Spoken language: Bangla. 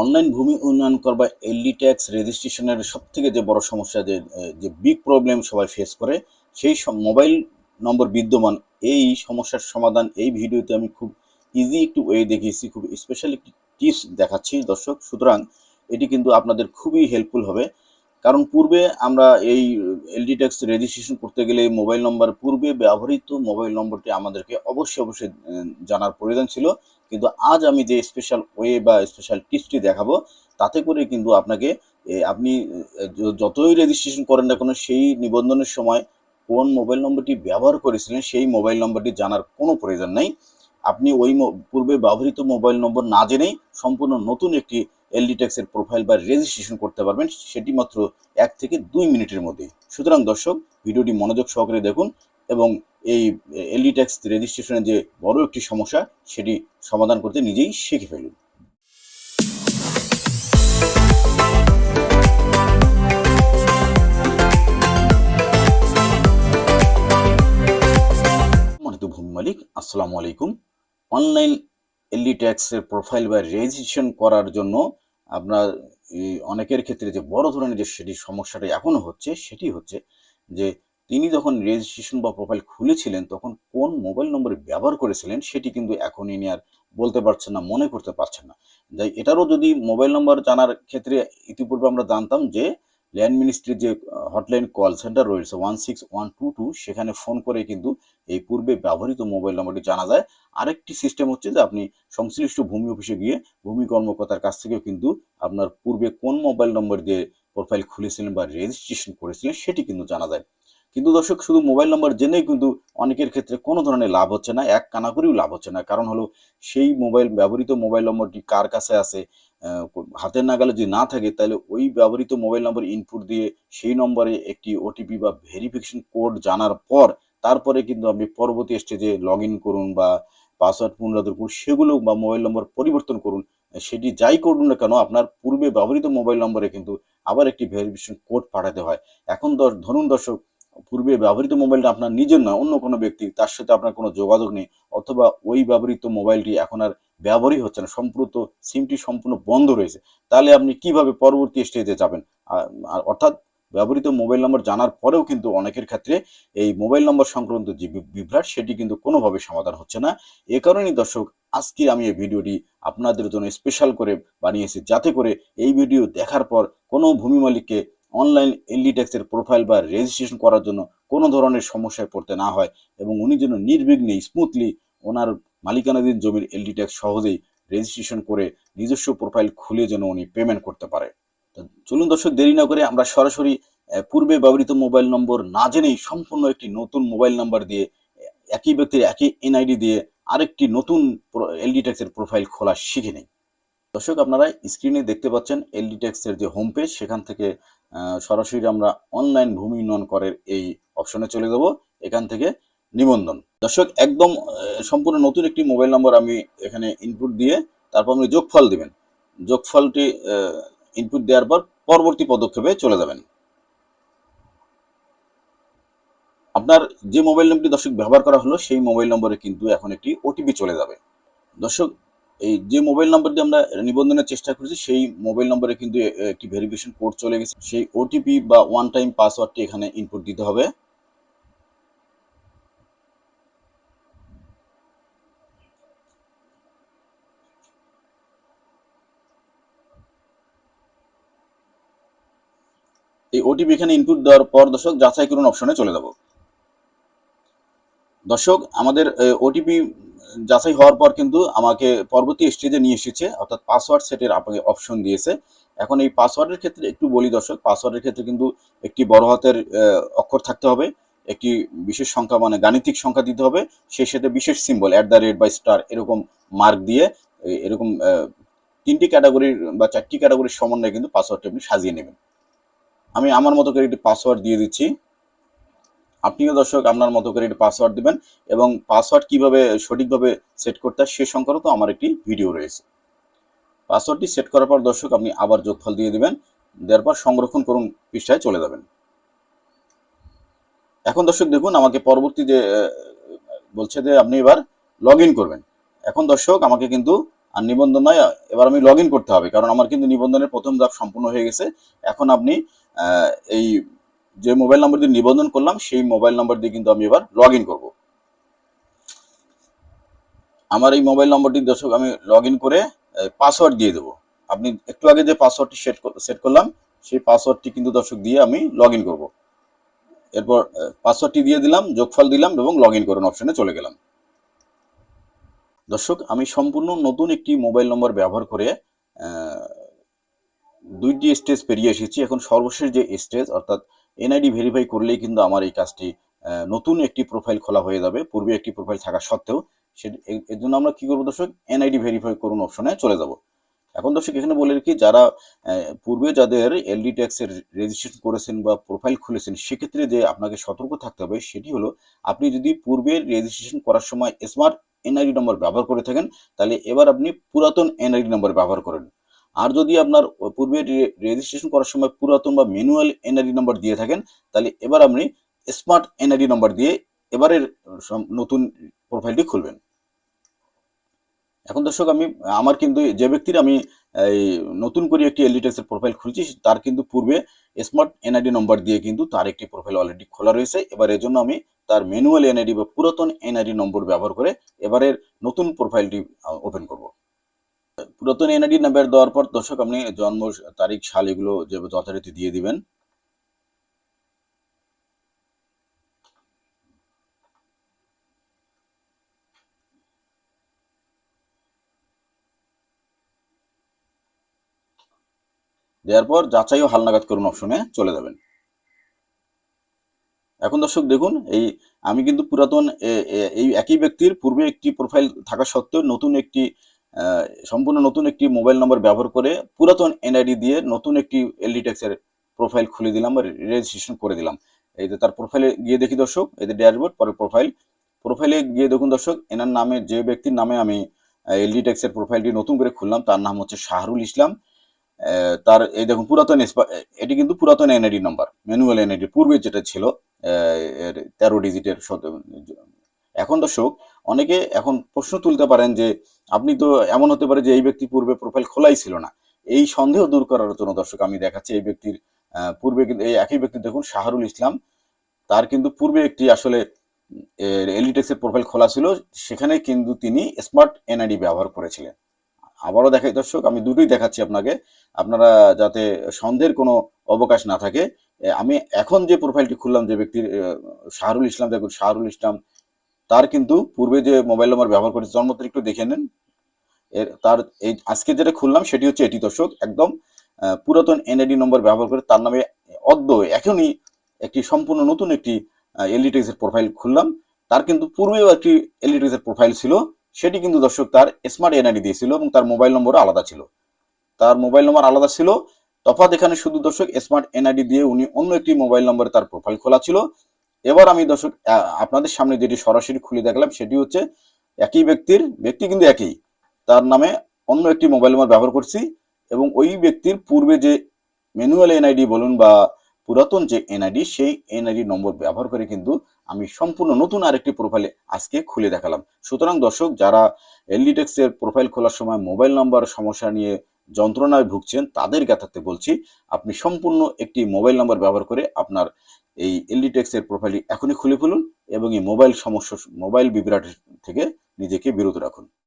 অনলাইন ভূমি উন্নয়ন কর বা এলডি ট্যাক্স রেজিস্ট্রেশনের সব থেকে যে বড় সমস্যা যে যে বিগ প্রবলেম সবাই ফেস করে, সেই মোবাইল নম্বর বিদ্যমান। এই সমস্যার সমাধান এই ভিডিওতে আমি খুব ইজি একটু ওয়ে দেখিয়েছি, খুব স্পেশাল একটি টিপস দেখাচ্ছি দর্শক। সুতরাং এটি কিন্তু আপনাদের খুবই হেল্পফুল হবে। কারণ পূর্বে আমরা এই এলডি ট্যাক্স রেজিস্ট্রেশন করতে গেলে মোবাইল নম্বর পূর্বে ব্যবহৃত মোবাইল নম্বরটি আমাদেরকে অবশ্যই অবশ্যই জানার প্রয়োজন ছিল। কিন্তু আজ আমি যে স্পেশাল ওয়ে বা স্পেশাল টিপসটি দেখাবো, তাতে করে কিন্তু আপনাকে আপনি যতই রেজিস্ট্রেশন করেন না কোনো, সেই নিবন্ধনের সময় কোন মোবাইল নম্বরটি ব্যবহার করেছিলেন, সেই মোবাইল নম্বরটি জানার কোনো প্রয়োজন নেই। আপনি ওই পূর্বে ব্যবহৃত মোবাইল নম্বর না জেনেই সম্পূর্ণ নতুন একটি এলডি ট্যাক্সের প্রোফাইল বা রেজিস্ট্রেশন করতে পারবেন, সেটি মাত্র এক থেকে দুই মিনিটের মধ্যে সুতরাং দর্শক, ভিডিওটি মনোযোগ সহকারে দেখুন এবং এই এলডি ট্যাক্স রেজিস্ট্রেশনের যে বড় একটি সমস্যা, সেটি সমাধান করতে নিজেই শিখে ফেলুন। ভূমি মালিক, আসসালামু আলাইকুম। অনলাইন এলডি ট্যাক্সের প্রোফাইল বা রেজিস্ট্রেশন করার জন্য আপনার অনেকের ক্ষেত্রে যে বড় ধরনের যে সেটি সমস্যাটা এখনও হচ্ছে, সেটি হচ্ছে যে তিনি যখন রেজিস্ট্রেশন বা প্রোফাইল খুলেছিলেন, তখন কোন মোবাইল নম্বর ব্যবহার করেছিলেন সেটি কিন্তু এখন ইনি আর বলতে পারছেন না, মনে করতে পারছেন না। তাই এটারও যদি মোবাইল নম্বর জানার ক্ষেত্রে ইতিপূর্বে আমরা জানতাম যে ল্যান্ড মিনিস্ট্রির যে হটলাইন কল সেন্টার রয়েছে one six one two two সেখানে ফোন করে কিন্তু এই পূর্বে ব্যবহৃত মোবাইল নম্বরটি জানা যায়। আরেকটি সিস্টেম হচ্ছে যে, আপনি সংশ্লিষ্ট ভূমি অফিসে গিয়ে ভূমি কর্মকর্তার কাছ থেকেও কিন্তু আপনার পূর্বে কোন মোবাইল নম্বর দিয়ে প্রোফাইল খুলেছিলেন বা রেজিস্ট্রেশন করেছিলেন সেটি কিন্তু জানা যায়। কিন্তু দর্শক, শুধু মোবাইল নম্বর জেনেই কিন্তু অনেকের ক্ষেত্রে কোনো ধরনের লাভ হচ্ছে না, এক কানা করেও লাভ হচ্ছে না। কারণ হলো, সেই মোবাইল, ব্যবহৃত মোবাইল নম্বরটি কার কাছে আছে হাতের নাগালে যদি না থাকে, তাহলে ওই ব্যবহৃত মোবাইল নম্বর ইনপুট দিয়ে সেই নম্বরে একটি ওটিপি বা ভেরিফিকেশন কোড জানার পর, তারপরে কিন্তু আপনি পরবর্তী স্টেজে লগ ইন করুন বা পাসওয়ার্ড পুনরাদর করুন, সেগুলো বা মোবাইল নম্বর পরিবর্তন করুন। সেটি যাই করুন না কেন, আপনার পূর্বে ব্যবহৃত মোবাইল নম্বরে কিন্তু আবার একটি ভেরিফিকেশন কোড পাঠাতে হয়। এখন ধরুন দর্শক পূর্বে ব্যবহৃত মোবাইলটা আপনার নিজের নয়, অন্য কোনো ব্যক্তি, তার সাথে আপনার কোনো যোগাযোগ নেই, অথবা ওই ব্যবহৃত মোবাইলটি এখন আর ব্যবহারই হচ্ছে না সম্পূর্ণ সিমটি সম্পূর্ণ বন্ধ রয়েছে। তাহলে আপনি কীভাবে পরবর্তী স্টেজে যাবেন? অর্থাৎ ব্যবহৃত মোবাইল নম্বর জানার পরেও কিন্তু অনেকের ক্ষেত্রে এই মোবাইল নম্বর সংক্রান্ত যে বিভ্রাট, সেটি কিন্তু কোনোভাবে সমাধান হচ্ছে না। এ কারণেই দর্শক আজকে আমি এই ভিডিওটি আপনাদের জন্য স্পেশাল করে বানিয়েছি, যাতে করে এই ভিডিও দেখার পর কোনো ভূমি মালিককে অনলাইন এলডি ট্যাক্সের প্রোফাইল বা রেজিস্ট্রেশন করার জন্য কোনো ধরনের সমস্যায় পড়তে না হয় এবং উনি যেন নির্বিঘ্নে স্মুথলি ওনার মালিকানাধীন জমির এলডি ট্যাক্স সহজেই রেজিস্ট্রেশন করে নিজস্ব প্রোফাইল খুলে যেন উনি পেমেন্ট করতে পারে। তো চলুন দর্শক, দেরি না করে আমরা সরাসরি পূর্বে ব্যবহৃত মোবাইল নম্বর না জেনেই সম্পূর্ণ একটি নতুন মোবাইল নাম্বার দিয়ে একই ব্যক্তির একই এনআইডি দিয়ে আরেকটি নতুন এলডি ট্যাক্সের প্রোফাইল খোলা শিখে নেই। দর্শক, আপনারা স্ক্রিনে দেখতে পাচ্ছেন এলডি ট্যাক্সের যে হোম পেজ সেখান থেকে সরাসরি আমরা অনলাইন ভূমি উন্নয়ন করের এই অপশনে চলে যাব। এখান থেকে নিবন্ধন। দর্শক, একদম সম্পূর্ণ নতুন একটি মোবাইল নম্বর আমি এখানে ইনপুট দিয়ে তারপর আপনি যোগফল দিবেন। যোগফলটি ইনপুট দেওয়ার পর পরবর্তী পদক্ষেপে চলে যাবেন। আপনার যে মোবাইল নম্বরটি দর্শক ব্যবহার করা হলো, সেই মোবাইল নম্বরে কিন্তু এখন একটি ওটিপি চলে যাবে। দর্শক এই যে মোবাইল নম্বরটি আমরা নিবন্ধনের চেষ্টা করেছি, সেই মোবাইল নম্বরে কিন্তু একটি ভেরিফিকেশন কোড চলে গেছে। সেই ওটিপি বা ওয়ান টাইম পাসওয়ার্ডটি এখানে ইনপুট দিতে হবে। এই ওটিপি এখানে ইনপুট দেওয়ার পর দর্শক, যাচাই করুন অপশনে চলে যাব। দর্শক, আমাদের ওটিপি যাচাই হওয়ার পর কিন্তু আমাকে পরবর্তী স্টেজে নিয়ে এসেছে, অর্থাৎ পাসওয়ার্ড সেটের আপনাকে অপশন দিয়েছে। এখন এই পাসওয়ার্ডের ক্ষেত্রে একটু বলি দর্শক পাসওয়ার্ডের ক্ষেত্রে কিন্তু একটি বড় হাতের অক্ষর থাকতে হবে, একটি বিশেষ সংখ্যা মানে গাণিতিক সংখ্যা দিতে হবে, সেই সাথে বিশেষ সিম্বল অ্যাট দ্য রেট বা স্টার এরকম মার্ক দিয়ে এরকম তিনটি ক্যাটাগরির বা চারটি ক্যাটাগরির সমন্বয়ে কিন্তু পাসওয়ার্ডটি আপনি সাজিয়ে নেবেন। আমি আমার মতো করে একটি পাসওয়ার্ড দিয়ে দিচ্ছি। আপনিও দর্শক আপনার মতো করে একটি পাসওয়ার্ড দিবেন এবং পাসওয়ার্ড কীভাবে সঠিকভাবে সেট করতে হয় সে সংক্রান্ত আমার একটি ভিডিও রয়েছে। পাসওয়ার্ডটি সেট করার পর দর্শক আপনি আবার যোগফল দিয়ে দিবেন, দেওয়ার পর সংরক্ষণ করুন, পৃষ্ঠায় চলে যাবেন। এখন দর্শক দেখুন, আমাকে পরবর্তী যে বলছে যে আপনি এবার লগ করবেন। এখন দর্শক আমাকে কিন্তু আর নিবন্ধন নয়, এবার আমি লগ করতে হবে, কারণ আমার কিন্তু নিবন্ধনের প্রথম ধাপ সম্পূর্ণ হয়ে গেছে। এখন আপনি এই যে মোবাইল নম্বর দিয়ে নিবন্ধন করলাম, সেই মোবাইল নম্বর দিয়ে কিন্তু আমি এবার লগ ইন করব। আমার এই মোবাইল নম্বরটি দর্শক, আমি লগ করে পাসওয়ার্ড দিয়ে দেবো। আপনি একটু আগে যে পাসওয়ার্ডটি সেট সেট করলাম, সেই পাসওয়ার্ডটি কিন্তু দর্শক দিয়ে আমি লগ ইন করব। এরপর পাসওয়ার্ডটি দিয়ে দিলাম, যোগফল দিলাম এবং লগ ইন করুন অপশনে চলে গেলাম। দর্শক, আমি সম্পূর্ণ নতুন একটি মোবাইল নম্বর ব্যবহার করে দুইটি স্টেজ পেরিয়ে এসেছি। এখন সর্বশেষ যে স্টেজ অর্থাৎ এনআইডি ভেরিফাই করলেই কিন্তু আমার এই কাজটি নতুন একটি প্রোফাইল খোলা হয়ে যাবে। পূর্বে একটি প্রোফাইল থাকা সত্ত্বেও সে এর জন্য আমরা কি করব দর্শক? এনআইডি ভেরিফাই করুন অপশনে চলে যাব। এখন দর্শক এখানে বলে রাখি, যারা পূর্বে যাদের এলডি ট্যাক্সের রেজিস্ট্রেশন করেছেন বা প্রোফাইল খুলেছেন, সেক্ষেত্রে যে আপনাকে সতর্ক থাকতে হবে সেটি হলো, আপনি যদি পূর্বে রেজিস্ট্রেশন করার সময় স্মার্ট এনআইডি নম্বর ব্যবহার করে থাকেন, তাহলে এবার আপনি পুরাতন এনআইডি নম্বর ব্যবহার করেন। আর যদি আপনার পূর্বে রেজিস্ট্রেশন করার সময় পুরাতন বা ম্যানুয়াল এনআইডি নম্বর দিয়ে থাকেন, তাহলে এবার আপনি স্মার্ট এনআইডি নম্বর দিয়ে এবারের নতুন প্রোফাইলটি খুলবেন। এখন দর্শক, আমি, আমার কিন্তু যে ব্যক্তির আমি, এই নতুন করে একটি এলডিটেক্সের প্রোফাইল খুলছি, তার কিন্তু পূর্বে স্মার্ট এনআইডি নম্বর দিয়ে কিন্তু তার একটি প্রোফাইল অলরেডি খোলা রয়েছে। এবার এর জন্য আমি তার ম্যানুয়াল এনআইডি বা পুরাতন এনআইডি নম্বর ব্যবহার করে এবারের নতুন প্রোফাইলটি ওপেন করব। পুরাতন এনআইডি নাম্বার দেওয়ার পর দর্শক, আপনি জন্ম তারিখ, সাল এগুলো যে যথারীতি দিয়ে দিবেন। দেওয়ার পর যাচাই ও হালনাগাদ করুন অপশনে, চলে যাবেন। এখন দর্শক দেখুন, এই আমি কিন্তু পুরাতন এই একই ব্যক্তির পূর্বে একটি প্রোফাইল থাকা সত্ত্বেও নতুন একটি সম্পূর্ণ নতুন একটি মোবাইল নম্বর ব্যবহার করে পুরাতন এনআইডি দিয়ে নতুন একটি এলডি ট্যাক্সের প্রোফাইল খুলে দিলাম বা রেজিস্ট্রেশন করে দিলাম। এই যে তার প্রোফাইলে গিয়ে দেখি দর্শক, এই যে ড্যাশবোর্ড পরে প্রোফাইল প্রোফাইলে গিয়ে দেখুন দর্শক, এনার নামে, যে ব্যক্তির নামে আমি এলডি ট্যাক্সের প্রোফাইলটি নতুন করে খুললাম, তার নাম হচ্ছে শাহরুল ইসলাম। তার, এই দেখুন, পুরাতন এটি কিন্তু পুরাতন এনআইডি নাম্বার ম্যানুয়াল এনআইডি পূর্বে যেটা ছিল তেরো ডিজিটের এখন দর্শক অনেকে এখন প্রশ্ন তুলতে পারেন যে, আপনি তো এমন হতে পারে যে এই ব্যক্তি পূর্বে প্রোফাইল খোলাই ছিল না। এই সন্দেহ দূর করার জন্য দর্শক, আমি দেখাচ্ছি এই ব্যক্তির পূর্বে কিন্তু, এই একই ব্যক্তি দেখুন, শাহরুল ইসলাম। তার কিন্তু পূর্বে একটি আসলে এলিটেক্সের প্রোফাইল খোলা ছিল, সেখানে কিন্তু তিনি স্মার্ট এনআইডি ব্যবহার করেছিলেন। আবারও দেখাই দর্শক, আমি দুটোই দেখাচ্ছি আপনাকে। আপনারা যাতে সন্দেহের কোনো অবকাশ না থাকে আমি এখন যে প্রোফাইলটি খুললাম, যে ব্যক্তির শাহরুল ইসলাম, দেখুন, শাহরুল ইসলাম তার কিন্তু পূর্বে যে মোবাইল নম্বর ব্যবহার করেছে, জন্ম তারিখ একটু দেখে নেন। এর, তার এই আজকে যেটা খুললাম সেটি হচ্ছে এটি দর্শক, একদম পুরাতন এনআইডি নম্বর ব্যবহার করে তার নামে অদ্য এখনই একটি সম্পূর্ণ নতুন একটি এলইডিএস এর প্রোফাইল খুললাম। তার কিন্তু পূর্বেও একটি এলইডিএস এর প্রোফাইল ছিল, সেটি কিন্তু দর্শক তার স্মার্ট এনআইডি দিয়েছিল এবং তার মোবাইল নম্বরও আলাদা ছিল। তার মোবাইল নম্বর আলাদা ছিল, তফাৎ এখানে শুধু দর্শক স্মার্ট এনআইডি দিয়ে উনি অন্য একটি মোবাইল নম্বরে তার প্রোফাইল খোলা ছিল। এবার আমি দর্শক আপনাদের সামনে যেটি সরাসরি খুলে দেখলাম সেটি হচ্ছে একই ব্যক্তির, ব্যক্তি কিন্তু একই। তার নামে অন্য একটি মোবাইল নম্বর ব্যবহার করছি এবং ওই ব্যক্তির পূর্বে যে ম্যানুয়াল এনআইডি বলুন বা পুরাতন যে এনআইডি সেই এনআইডি নম্বর ব্যবহার করে কিন্তু আমি সম্পূর্ণ নতুন আরেকটি প্রোফাইলে আজকে খুলে দেখালাম। সুতরাং দর্শক, যারা এলডিটেক্স এর প্রোফাইল খোলার সময় মোবাইল নম্বর সমস্যা নিয়ে যন্ত্রণায় ভুগছেন, তাদের জ্ঞাতার্থে বলছি, আপনি সম্পূর্ণ একটি মোবাইল নাম্বার ব্যবহার করে আপনার এই এলডিটেক্স এর প্রোফাইলটি এখনই খুলে ফেলুন এবং এই মোবাইল সমস্যা, মোবাইল বিভ্রাট থেকে নিজেকে বিরত রাখুন।